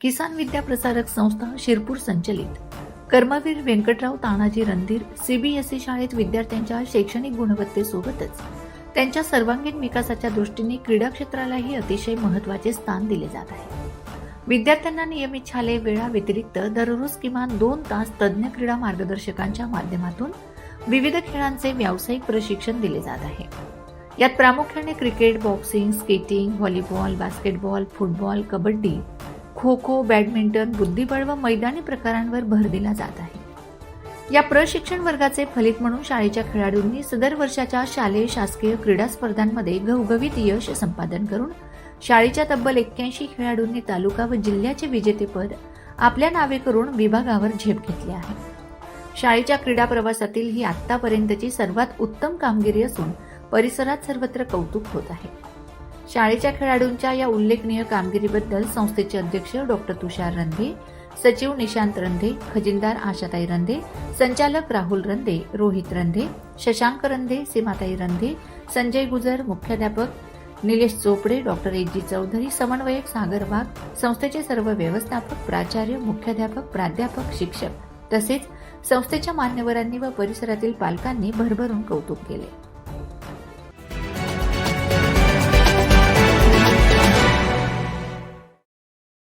किसान विद्या प्रसारक संस्था शिरपूर संचलित. कर्मवीर व्यंकटराव तानाजी रणधीर सीबीएसई शाळेत विद्यार्थ्यांच्या शैक्षणिक गुणवत्तेसोबतच त्यांच्या सर्वांगीण विकासाच्या दृष्टीने क्रीडा क्षेत्रालाही अतिशय महत्त्वाचे स्थान दिले जात आहे. विद्यार्थ्यांना नियमित शालेय वेळा व्यतिरिक्त दररोज किमान दोन तास तज्ज्ञ क्रीडा मार्गदर्शकांच्या माध्यमातून विविध खेळांचे व्यावसायिक प्रशिक्षण दिले जात आहे. यात प्रामुख्याने cricket boxing skating volleyball basketball football kabaddi kho kho badminton बुद्धिबळ व मैदानी प्रकारांवर भर दिला जात आहे. या प्रशिक्षण वर्गाचे फलित म्हणून शाळेच्या खेळाडूंनी सदर वर्षाच्या शालेय शासकीय क्रीडा स्पर्धांमध्ये घवघवीत यश संपादन करून शाळेच्या तब्बल एक्क्याऐंशी खेळाडूंनी तालुका व जिल्ह्याचे विजेतेपद आपल्या नावे करून विभागावर झेप घेतली आहे. शाळेच्या क्रीडा प्रवासातील ही आतापर्यंतची सर्वात उत्तम कामगिरी असून परिसरात सर्वत्र कौतुक होत आहे. शाळेच्या खेळाडूंच्या या उल्लेखनीय कामगिरीबद्दल संस्थेचे अध्यक्ष डॉक्टर तुषार रंधे सचिव निशांत रंधे खजिनदार आशाताई रंधे संचालक राहुल रंधे रोहित रंधे शशांक रंधे सीमाताई रंधे संजय गुजर मुख्याध्यापक Nilesh Chopde doctor A G Chaudhari समन्वयक सागर वाघ संस्थेचे सर्व व्यवस्थापक प्राचार्य मुख्याध्यापक प्राध्यापक शिक्षक. तसेच संस्थेच्या मान्यवरांनी व परिसरातील पालकांनी भरभरून कौतुक केले.